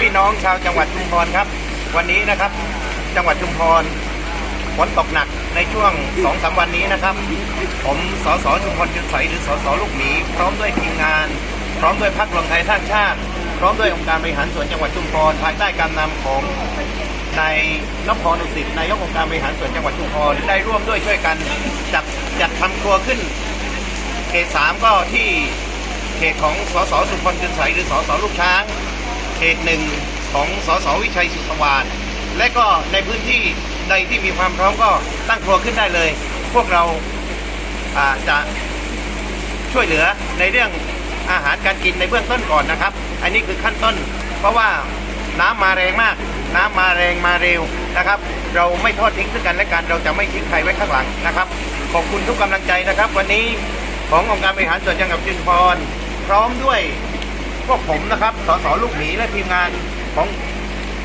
พี่น้องชาวจังหวัดชุมพรครับ วันนี้นะครับจังหวัดชุมพรฝนตกหนักในช่วงสองสามวันนี้นะครับ ผมสสชุมพรจุนใสหรือสสลูกหมี พร้อมด้วยทีมงาน พร้อมด้วยพรรครวมไทยสร้างชาติ พร้อมด้วยองค์การบริหารส่วนจังหวัดชุมพรภายใต้การนำของนายนพพรอุสิตนายกองค์การบริหารส่วนจังหวัดชุมพรได้ร่วมด้วยช่วยกันจัดจัดทำครัวขึ้นเขตสามก็ที่เขตของสสสุพรจุนใสหรือสสลูกช้าง ตหนึ่งของสสวิชัยสุสวานและก็ในพื้นที่ใดที่มีความพร้อมก็ตั้งครัวขึ้นได้เลย พวกเราจะช่วยเหลือในเรื่องอาหารการกินในเบื้องต้นก่อนนะครับ อันนี้คือขั้นต้น เพราะว่าน้ำมาแรงมาก น้ำมาแรงมาเร็วนะครับ เราไม่ทอดทิ้งซึ่งกันและกัน เราจะไม่ทิ้งใครไว้ข้างหลังนะครับ ขอบคุณทุกกำลังใจนะครับ วันนี้ขององค์การบริหารส่วนจังหวัดจุฬาภรพร้อมด้วย พวกผมนะครับ สสลูกหมีและทีมงานของ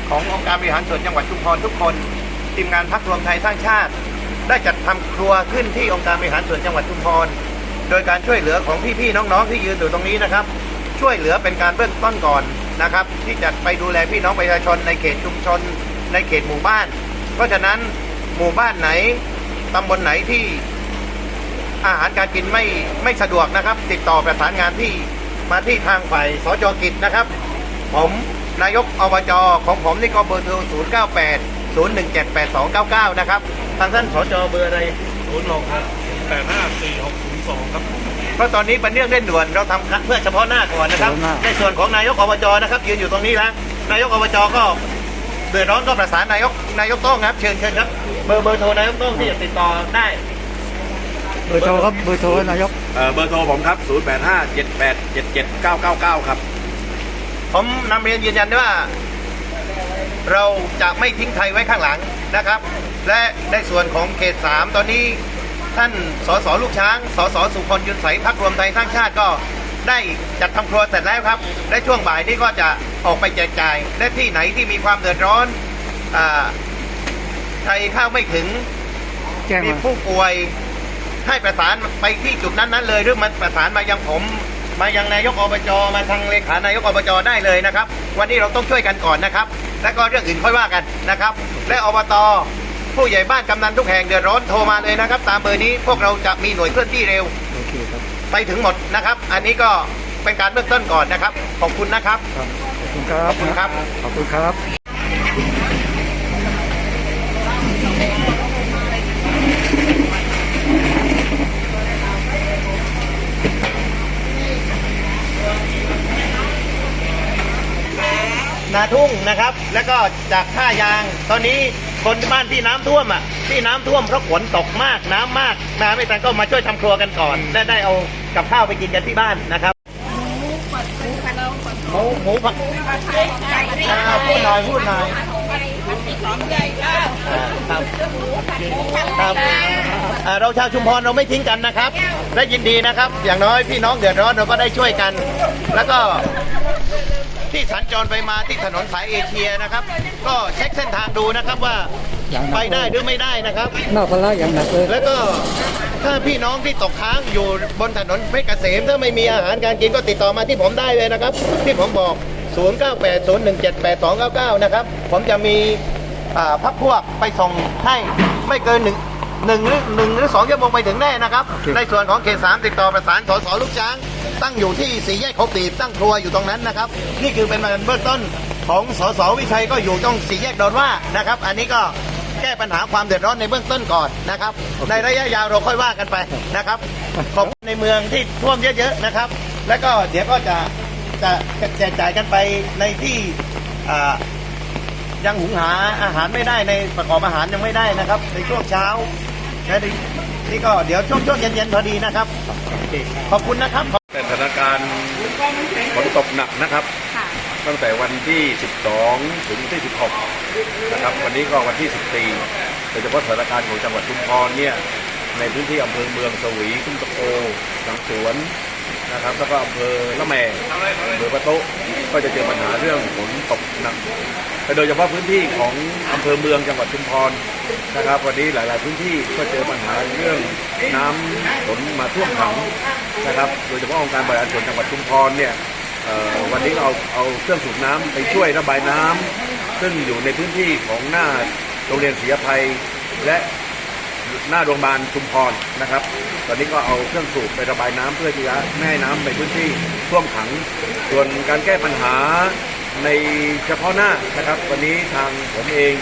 ขององค์การบริหารส่วนจังหวัดชุมพรทุกคน ทีมงานพักรวมไทยสร้างชาติ ได้จัดทำครัวขึ้นที่องค์การบริหารส่วนจังหวัดชุมพร โดยการช่วยเหลือของพี่ๆน้องๆ ที่ยืนอยู่ตรงนี้นะครับ ช่วยเหลือเป็นการเบื้องต้นก่อนนะครับ ที่จะไปดูแลพี่น้องประชาชนในเขตชุมชน ในเขตหมู่บ้าน เพราะฉะนั้นหมู่บ้านไหนตำบลไหนที่อาหารการกินไม่ไม่สะดวกนะครับ ติดต่อประสานงานที่ มาที่ทางฝ่ายสจกิจนะครับ ผมนายกอบจของผมนี่ก็เบอร์โทร0 9 8 0 1 7 8 2 9 9 นะครับทางท่านสจเบอร์อะไรศูนย์หกครับแปดห้าสี่หกศูนย์สองครับ เพราะตอนนี้เป็นเรื่องเร่งด่วนเราทำเพื่อเฉพาะหน้าก่อนนะครับเฉพาะหน้าในส่วนของนายกอบจนะครับยืนอยู่ตรงนี้แล้วนายกอบจก็เดือดร้อนก็ประสานนายกนายกโต้องครับเชิญเชิญครับเบอร์เบอร์โทรนายกโต้องที่จะติดต่อได้ เบอร์โทรครับเบอร์โทรนายก เอ่อเบอร์โทรผมครับ 0 8 5 7 8 7 7 9 9 9 ครับ ผมนำเรียนยืนยันว่า เราจะไม่ทิ้งใครไว้ข้างหลังนะครับ และในส่วนของเขต 3 ตอนนี้ท่านสสลูกช้าง สสสุพลยุนใสพักรวมไทยสร้างชาติก็ได้จัดทำครัวเสร็จแล้วครับ และช่วงบ่ายนี้ก็จะออกไปแจกจ่าย และที่ไหนที่มีความเดือดร้อนอาใครเข้าไม่ถึงแจ้งมีมาผู้ป่วย ให้ประสานไปที่จุดนั้นๆเลยหรือมันประสานมายังผม มายังนายกอบจมาทางเลขานายกอบจได้เลยนะครับ วันนี้เราต้องช่วยกันก่อนนะครับ แล้วก็เรื่องอื่นค่อยว่ากันนะครับ และอบตผู้ใหญ่บ้านกำนันทุกแห่งเดือดร้อนโทรมาเลยนะครับ ตามเบอร์นี้พวกเราจะมีหน่วยเคลื่อนที่เร็วโอเคครับไปถึงหมดนะครับ อันนี้ก็เป็นการเบื้องต้นก่อนนะครับ ขอบคุณนะครับครับขอบคุณครับ ขอบคุณครับ ขอบคุณครับ นาทุ่งนะครับ แล้วก็จากท่ายาง ตอนนี้คนบ้านที่น้ำท่วมอะที่น้ำท่วมเพราะฝนตกมากน้ำมากน้ำไม่ทันก็มาช่วยทำครัวกันก่อนและได้เอากับข้าวไปกินกันที่บ้านนะครับหมูหมูผัดอ่าพูดหน่อยพูดหน่อยอ่าครับครับอ่าเราชาวชุมพรเราไม่ทิ้งกันนะครับและยินดีนะครับ อย่างน้อยพี่น้องเดือดร้อนเราก็ได้ช่วยกัน แล้วก็ ที่สัญจรไปมาที่ถนนสายเอเชียนะครับ ก็เช็คเส้นทางดูนะครับว่าอย่างหนักไปได้หรือไม่ได้นะครับ นอกพละอย่างหนักเลยแล้วก็ถ้าพี่น้องที่ตกค้างอยู่บนถนนเพชรเกษมถ้าไม่มีอาหารการกินก็ติดต่อมาที่ผมได้เลยนะครับ ที่ผมบอก 0980178299 นะครับ ผมจะมีอ่าพักพวกไปส่งให้ไม่เกินหนึ่ง หนึ่งหรือหนึ่งหรือสองชั่วโมงไปถึงแน่นะครับ ในส่วนของเขตสามติดต่อประสานสสลูกช้าง ตั้งอยู่ที่สี่แยกเขาปีบตั้งครัวอยู่ตรงนั้นนะครับ นี่คือเป็นเบื้องต้นของสสวิชัยก็อยู่ตรงสี่แยกดอนว่านะครับ อันนี้ก็แก้ปัญหาความเดือดร้อนในเบื้องต้นก่อนนะครับ ในระยะยาวเราค่อยว่ากันไปนะครับของในเมืองที่ท่วมเยอะๆนะครับ แล้วก็เดี๋ยวก็จะจะแจกจ่ายกันไปในที่อ่ายังหุงหาอาหารไม่ได้ในประกอบอาหารยังไม่ได้นะครับ ในช่วงเช้า และนี่นี่ก็เดี๋ยวช่วงช่วงเย็นๆพอดีนะครับ ขอบคุณนะครับแต่สถานการณ์ฝนตกหนักนะครับค่ะตั้งแต่วันที่ 12 ถึงที่ 16 นะครับ วันนี้ก็วันที่ 14โดยเฉพาะสถานการณ์ของจังหวัดชุมพรเนี่ยในพื้นที่อำเภอเมืองสวีทุ่งตะโกสังสวนนะครับแล้วก็อำเภอละแมอำเภอปะโตะ ก็จะเจอปัญหาเรื่องฝนตกหนักแต่โดยเฉพาะพื้นที่ของอำเภอเมืองจังหวัดชุมพรนะครับ วันนี้หลาย ๆ พื้นที่ก็เจอปัญหาเรื่องน้ำฝนมาท่วมขังนะครับ โดยเฉพาะองค์การบริหารส่วนจังหวัดชุมพรเนี่ยวันนี้เอาเอาเครื่องสูบน้ำไปช่วยระบายน้ำซึ่งอยู่ในพื้นที่ของหน้าโรงเรียนศรีภัยและ หน้าโรงพยาบาลชุมพรนะครับ ตอนนี้ก็เอาเครื่องสูบไประบายน้ำเพื่อที่จะไม่ให้น้ำในพื้นที่ท่วมขัง ส่วนการแก้ปัญหาในเฉพาะหน้านะครับ วันนี้ทางผมเอง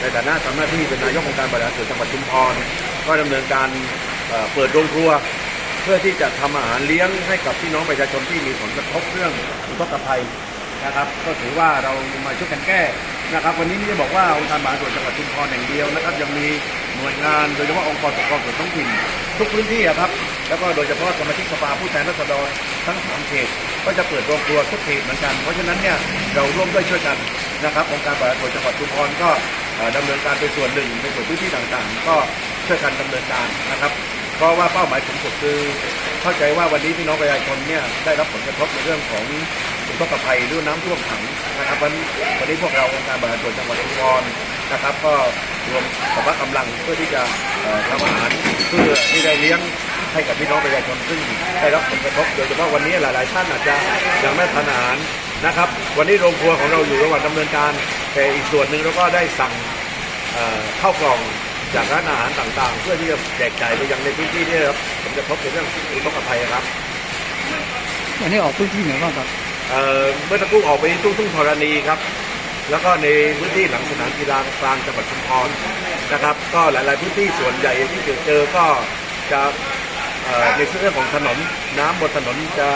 ในฐานะทำหน้าที่เป็นนายกองค์การบริหารส่วนจังหวัดชุมพรก็ดำเนินการเปิดโรงครัว เพื่อที่จะทำอาหารเลี้ยงให้กับพี่น้องประชาชนที่มีผลกระทบเรื่องอุทกภัยนะครับ ก็ถือว่าเรามาช่วยกันแก้นะครับ วันนี้ไม่ได้บอกว่าองค์การบริหารส่วนจังหวัดชุมพรอย่างเดียวนะครับยังมี น่วยงาน โดยเฉพาะองค์กรปกครองส่วนท้องถิ่นทุกพื้นที่ครับ แล้วก็โดยเฉพาะสมาชิกสภาผู้แทนราษฎรทั้งสามเขตก็จะเปิดโรงครัวทุกเขตเหมือนกัน เพราะฉะนั้นเนี่ยเราร่วมด้วยช่วยกันนะครับองค์การบริหารส่วนจังหวัดชุมพรก็เอ่อดำเนินการเป็นส่วนหนึ่งในส่วนพื้นที่ต่างๆ ก็ช่วยกันดำเนินการนะครับ เพราะว่าเป้าหมายสูงสุดคือ เข้าใจว่าวันนี้พี่น้องประชาชนเนี่ยได้รับผลกระทบในเรื่องของ อุทกภัยหรือน้ำท่วมขังนะครับวันวันนี้พวกเราองค์การบริหารส่วนจังหวัดอุดรนะครับ ก็รวมสภากำลังเพื่อที่จะทำอาหารเพื่อที่ได้เลี้ยงให้กับพี่น้องประชาชนซึ่งได้รับผลกระทบโดยเฉพาะวันนี้หลาย ๆ ท่านอาจจะยังไม่ทานอาหารนะครับ วันนี้โรงครัวของเราอยู่ระหว่างดำเนินการ แต่อีกส่วนหนึ่งเราก็ได้สั่งเข้าวกล่องจากร้านอาหารต่างๆ เพื่อที่จะแจกจ่ายไปยังในพื้นที่ที่ได้รับผลกระทบในเรื่องอุทกภัยครับวันนี้ออกพื้นที่ไหนบ้างครับ เมื่อตะกครู่ออกไปทุ่งทุ่งธรณีครับ แล้วก็ในพื้นที่หลังสนามกีฬากลางจังหวัดชุมพรนะครับ ก็หลาย ๆ พื้นที่ส่วนใหญ่ที่เจอจอก็จะในเรื่องของถนนน้ำบนถนนจะ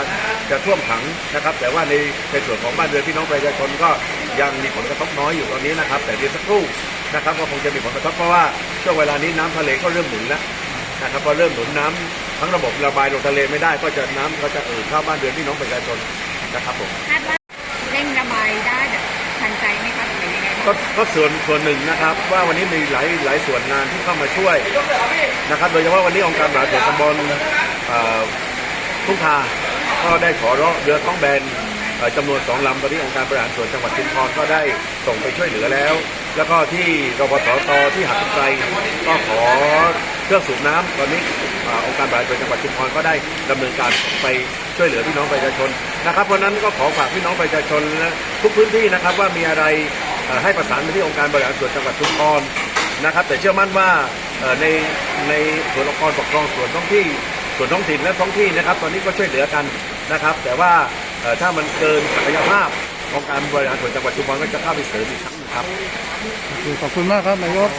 จะท่วมขังนะครับ แต่ว่าในในส่วนของบ้านเรือนพี่น้องประชาชนก็ยังมีผลกระทบน้อยอยู่ตอนนี้นะครับ แต่เดี๋ยวสักครู่นะครับก็คงจะมีผลกระทบเพราะว่าช่วงเวลานี้น้ำทะเลก็เริ่มหนุนแล้วนะครับพอเริ่มหนุนน้ำทั้งระบบระบายลงทะเลไม่ได้ ก็จะน้ำก็จะเอ่อเข้าบ้านเรือนพี่น้องประชาชน นะครับผมคาดว่าเร่งระบายได้แบบทันใจไหมคะหรือยังไงบ้างก็ก็ส่วนส่วนหนึ่งนะครับ ว่าวันนี้มีหลายหลายส่วนงานที่เข้ามาช่วยนะครับ โดยเฉพาะวันนี้องค์การบริหารส่วนตำบลเอ่อทุ่งคาก็ได้ขอร้องเรือท้องแบนเอ่อจำนวนสองลำตอนนี้องค์การบริหารส่วนจังหวัดชุมพรก็ได้ส่งไปช่วยเหลือแล้ว แล้วก็ที่รพสตที่หัดไกลก็ขอเครื่องสูบน้ำตอนนี้อ่าองค์การบริหารส่วนจังหวัดชุมพรก็ได้ดำเนินการส่งไป ช่วยเหลือพี่น้องประชาชนนะครับเพราะนั้นก็ขอฝากพี่น้องประชาชนและทุกพื้นที่นะครับว่ามีอะไรให้ประสานไปที่องค์การบริหารส่วนจังหวัดชุมพรนะครับ แต่เชื่อมั่นว่าในในส่วนองค์กรปกครองส่วนท้องที่ส่วนท้องถิ่นและท้องที่นะครับ ตอนนี้ก็ช่วยเหลือกันนะครับ แต่ว่าถ้ามันเกินศักยภาพองค์การบริหารส่วนจังหวัดชุมพรก็จะเข้าไปเสริมอีกครั้งหนึงครับขอบคุณมากครับนายก